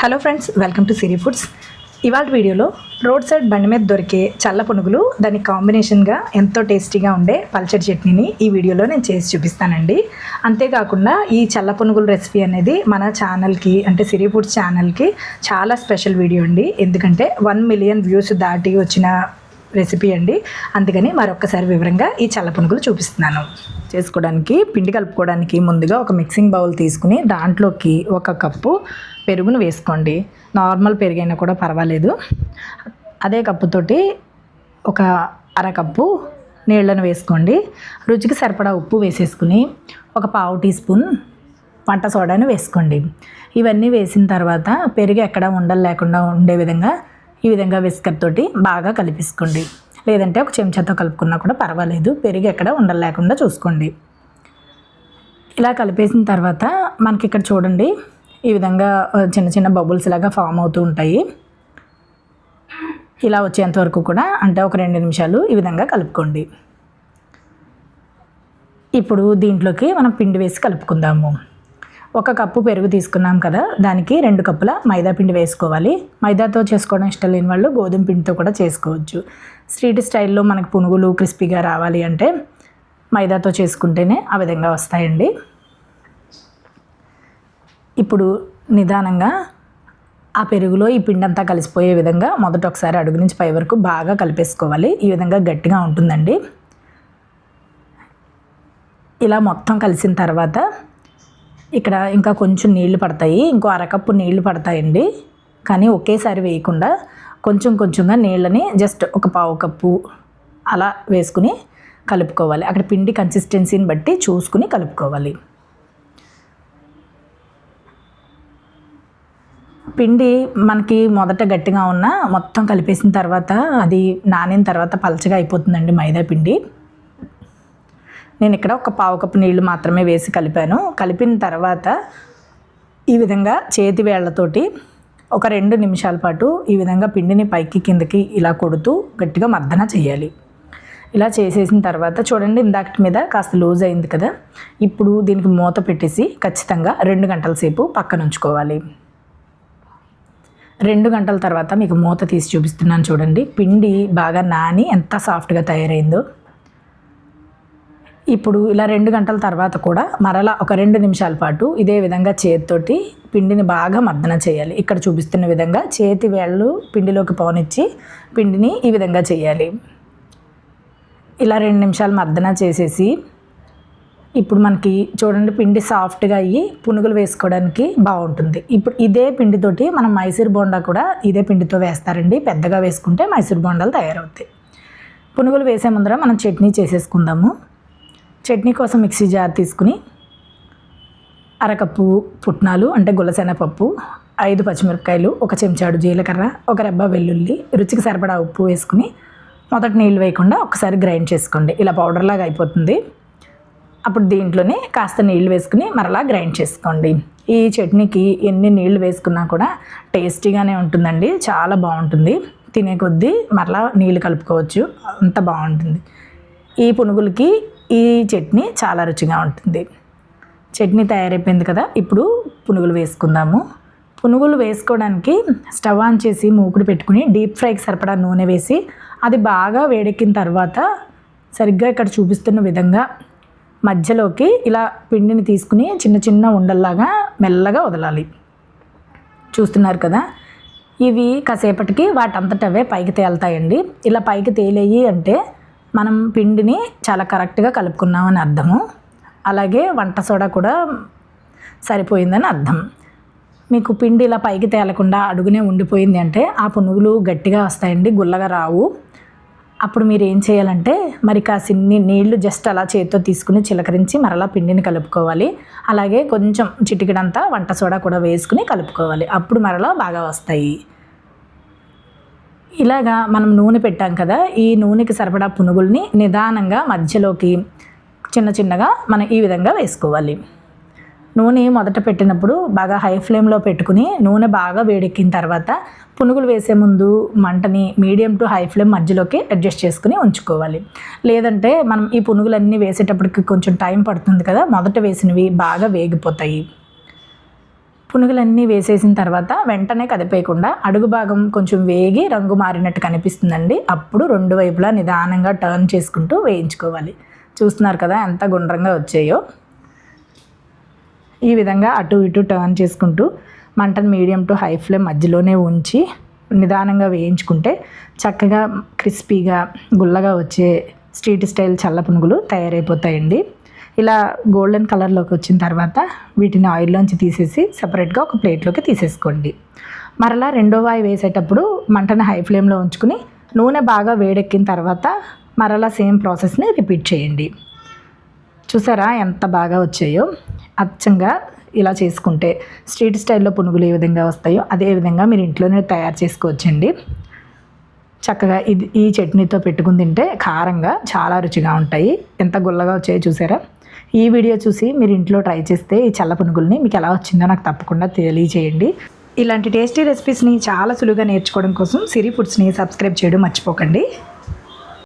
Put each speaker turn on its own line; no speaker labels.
Hello friends welcome to Siri foods ఇవాళ వీడియోలో road side బండి మీద దొరికే చల్ల పునుగులు దాని కాంబినేషన్గా ఎంతో టేస్టీగా ఉండే పల్చడి చట్నీని ఈ వీడియోలో నేను చేసి చూపిస్తానండి. అంతేకాకుండా ఈ చల్ల పునుగుల రెసిపీ అనేది మన ఛానల్కి అంటే సిరీ ఫుడ్స్ ఛానల్కి చాలా స్పెషల్ వీడియో అండి. ఎందుకంటే వన్ మిలియన్ వ్యూస్ దాటి వచ్చిన రెసిపీ అండి. అందుకని మరొకసారి వివరంగా ఈ చల్ల పునుగులు చూపిస్తున్నాను. చేసుకోవడానికి పిండి కలుపుకోవడానికి ముందుగా ఒక మిక్సింగ్ బౌల్ తీసుకుని దాంట్లోకి ఒక కప్పు పెరుగును వేసుకోండి. నార్మల్ పెరుగైనా కూడా పర్వాలేదు. అదే కప్పుతోటి ఒక అరకప్పు నీళ్ళను వేసుకోండి. రుచికి సరిపడా ఉప్పు వేసేసుకుని ఒక పావు టీ స్పూన్ వంట సోడాను వేసుకోండి. ఇవన్నీ వేసిన తర్వాత పెరుగు ఎక్కడ ఉండలు లేకుండా ఉండే విధంగా ఈ విధంగా విస్కర్ తోటి బాగా కలిపేసుకోండి. లేదంటే ఒక చెంచాతో కలుపుకున్నా కూడా పర్వాలేదు. పెరిగి ఎక్కడ ఉండలేకుండా చూసుకోండి. ఇలా కలిపేసిన తర్వాత మనకి ఇక్కడ చూడండి ఈ విధంగా చిన్న చిన్న బబుల్స్ లాగా ఫామ్ అవుతూ ఉంటాయి. ఇలా వచ్చేంత వరకు కూడా అంటే ఒక రెండు నిమిషాలు ఈ విధంగా కలుపుకోండి. ఇప్పుడు దీంట్లోకి మనం పిండి వేసి కలుపుకుందాము. ఒక కప్పు పెరుగు తీసుకున్నాం కదా దానికి రెండు కప్పుల మైదా పిండి వేసుకోవాలి. మైదాతో చేసుకోవడం ఇష్టం లేని వాళ్ళు గోధుమ పిండితో కూడా చేసుకోవచ్చు. స్ట్రీట్ స్టైల్లో మనకు పునుగులు క్రిస్పీగా రావాలి అంటే మైదాతో చేసుకుంటేనే ఆ విధంగా వస్తాయండి. ఇప్పుడు నిదానంగా ఆ పెరుగులో ఈ పిండి అంతా కలిసిపోయే విధంగా మొదట ఒకసారి అడుగు నుంచి పై వరకు బాగా కలిపేసుకోవాలి. ఈ విధంగా గట్టిగా ఉంటుందండి. ఇలా మొత్తం కలిసిన తర్వాత ఇక్కడ ఇంకా కొంచెం నీళ్ళు పడతాయి. ఇంకో అరకప్పు నీళ్ళు పడతాయండి. కానీ ఒకేసారి వేయకుండా కొంచెం కొంచెంగా నీళ్ళని జస్ట్ ఒక పావు కప్పు అలా వేసుకుని కలుపుకోవాలి. అక్కడ పిండి కన్సిస్టెన్సీని బట్టి చూసుకుని కలుపుకోవాలి. పిండి మనకి మొదట గట్టిగా ఉన్న మొత్తం కలిపేసిన తర్వాత అది నానిన తర్వాత పలచగా అయిపోతుందండి మైదా పిండి. నేను ఇక్కడ ఒక పావు కప్పు నీళ్ళు మాత్రమే వేసి కలిపాను. కలిపిన తర్వాత ఈ విధంగా చేతి వేళ్ళతోటి ఒక రెండు నిమిషాల పాటు ఈ విధంగా పిండిని పైకి కిందకి ఇలా కొడుతూ గట్టిగా మర్దన చేయాలి. ఇలా చేసేసిన తర్వాత చూడండి ఇందాకటి మీద కాస్త లూజ్ అయింది కదా. ఇప్పుడు దీనికి మూత పెట్టేసి ఖచ్చితంగా రెండు గంటల సేపు పక్కన ఉంచుకోవాలి. రెండు గంటల తర్వాత మీకు మూత తీసి చూపిస్తున్నాను చూడండి. పిండి బాగా నాని ఎంత సాఫ్ట్గా తయారైందో. ఇప్పుడు ఇలా రెండు గంటల తర్వాత కూడా మరలా ఒక రెండు నిమిషాల పాటు ఇదే విధంగా చేతితోటి పిండిని బాగా మర్దన చేయాలి. ఇక్కడ చూపిస్తున్న విధంగా చేతి వేళ్ళు పిండిలోకి పోనిచ్చి పిండిని ఈ విధంగా చేయాలి. ఇలా రెండు నిమిషాలు మర్దన చేసేసి ఇప్పుడు మనకి చూడండి పిండి సాఫ్ట్గా అయ్యి పునుగులు వేసుకోవడానికి బాగుంటుంది. ఇప్పుడు ఇదే పిండితోటి మనం మైసూర్ బోండా కూడా ఇదే పిండితో వేస్తారండి. పెద్దగా వేసుకుంటే మైసూర్ బోండాలు తయారవుతాయి. పునుగులు వేసే ముందర మనం చట్నీ చేసేసుకుందాము. చట్నీ కోసం మిక్సీ జార్ తీసుకుని అరకప్పు పుట్నాలు అంటే గులసెనపప్పు ఐదు పచ్చిమిరపకాయలు ఒక చెంచాడు జీలకర్ర ఒక రెబ్బ వెల్లుల్లి రుచికి సరిపడా ఉప్పు వేసుకుని మొదట నీళ్ళు వేయకుండా ఒకసారి గ్రైండ్ చేసుకోండి. ఇలా పౌడర్లాగా అయిపోతుంది. అప్పుడు దీంట్లోనే కాస్త నీళ్ళు వేసుకుని మరలా గ్రైండ్ చేసుకోండి. ఈ చట్నీకి ఎన్ని నీళ్ళు వేసుకున్నా కూడా టేస్టీగానే ఉంటుందండి. చాలా బాగుంటుంది. తినే కొద్దీ మరలా నీళ్ళు కలుపుకోవచ్చు. అంత బాగుంటుంది. ఈ పునుగులకి ఈ చట్నీ చాలా రుచిగా ఉంటుంది. చట్నీ తయారైపోయింది కదా ఇప్పుడు పునుగులు వేసుకుందాము. పునుగులు వేసుకోవడానికి స్టవ్ ఆన్ చేసి మూకుడు పెట్టుకుని డీప్ ఫ్రైకి సరిపడా నూనె వేసి అది బాగా వేడెక్కిన తర్వాత సరిగ్గా ఇక్కడ చూపిస్తున్న విధంగా మధ్యలోకి ఇలా పిండిని తీసుకుని చిన్న చిన్న ఉండల్లాగా మెల్లగా వదలాలి. చూస్తున్నారు కదా ఇవి కాసేపటికి వాటంతటవే పైకి తేలుతాయండి. ఇలా పైకి తేలేయి అంటే మనం పిండిని చాలా కరెక్ట్గా కలుపుకున్నామని అర్థము. అలాగే వంట సోడా కూడా సరిపోయిందని అర్థం. మీకు పిండి ఇలా పైకి తేలకుండా అడుగునే ఉండిపోయింది అంటే ఆ పునుగులు గట్టిగా వస్తాయండి గుల్లగా రావు. అప్పుడు మీరు ఏం చేయాలంటే మరి కాసిన్ని నీళ్ళు జస్ట్ అలా చేతితో తీసుకుని చిలకరించి మరలా పిండిని కలుపుకోవాలి. అలాగే కొంచెం చిటికిడంతా వంట సోడా కూడా వేసుకుని కలుపుకోవాలి. అప్పుడు మరలా బాగా వస్తాయి. ఇలాగా మనం నూనె పెట్టాం కదా ఈ నూనెకి సరిపడా పునుగుల్ని నిదానంగా మధ్యలోకి చిన్న చిన్నగా మనం ఈ విధంగా వేసుకోవాలి. నూనె మొదట పెట్టినప్పుడు బాగా హై ఫ్లేమ్లో పెట్టుకుని నూనె బాగా వేడెక్కిన తర్వాత పునుగులు వేసే ముందు మంటని మీడియం టు హై ఫ్లేమ్ మధ్యలోకి అడ్జస్ట్ చేసుకుని ఉంచుకోవాలి. లేదంటే మనం ఈ పునుగులన్నీ వేసేటప్పటికి కొంచెం టైం పడుతుంది కదా మొదట వేసినవి బాగా వేగిపోతాయి. పునుగులన్నీ వేసేసిన తర్వాత వెంటనే కదిపేయకుండా అడుగు భాగం కొంచెం వేగి రంగు మారినట్టు కనిపిస్తుందండి. అప్పుడు రెండు వైపులా నిదానంగా టర్న్ చేసుకుంటూ వేయించుకోవాలి. చూస్తున్నారు కదా ఎంత గుండ్రంగా వచ్చాయో. ఈ విధంగా అటు ఇటు టర్న్ చేసుకుంటూ మంటను మీడియం టు హై ఫ్లేమ్ మధ్యలోనే ఉంచి నిదానంగా వేయించుకుంటే చక్కగా క్రిస్పీగా గుల్లగా వచ్చే స్ట్రీట్ స్టైల్ చల్ల పునుగులు తయారైపోతాయండి. ఇలా గోల్డెన్ కలర్లోకి వచ్చిన తర్వాత వీటిని ఆయిల్లోంచి తీసేసి సపరేట్గా ఒక ప్లేట్లోకి తీసేసుకోండి. మరలా రెండో వాయి వేసేటప్పుడు మంటను హై ఫ్లేమ్లో ఉంచుకుని నూనె బాగా వేడెక్కిన తర్వాత మరలా సేమ్ ప్రాసెస్ని రిపీట్ చేయండి. చూసారా ఎంత బాగా వచ్చాయో? అచ్చంగా ఇలా చేసుకుంటే స్ట్రీట్ స్టైల్లో పునుగులు ఏ విధంగా వస్తాయో అదే విధంగా మీరు ఇంట్లోనే తయారు చేసుకోవచ్చండి. చక్కగా ఇది ఈ చట్నీతో పెట్టుకుని తింటే కారంగా చాలా రుచిగా ఉంటాయి. ఎంత గుల్లగా వచ్చాయో చూసారా? ఈ వీడియో చూసి మీరు ఇంట్లో ట్రై చేస్తే ఈ చల్ల పునుగుల్ని మీకు ఎలా వచ్చిందో నాకు తప్పకుండా తెలియజేయండి. ఇలాంటి టేస్టీ రెసిపీస్ని చాలా సులువుగా నేర్చుకోవడం కోసం సిరి ఫుడ్స్ని సబ్స్క్రైబ్ చేయడం మర్చిపోకండి.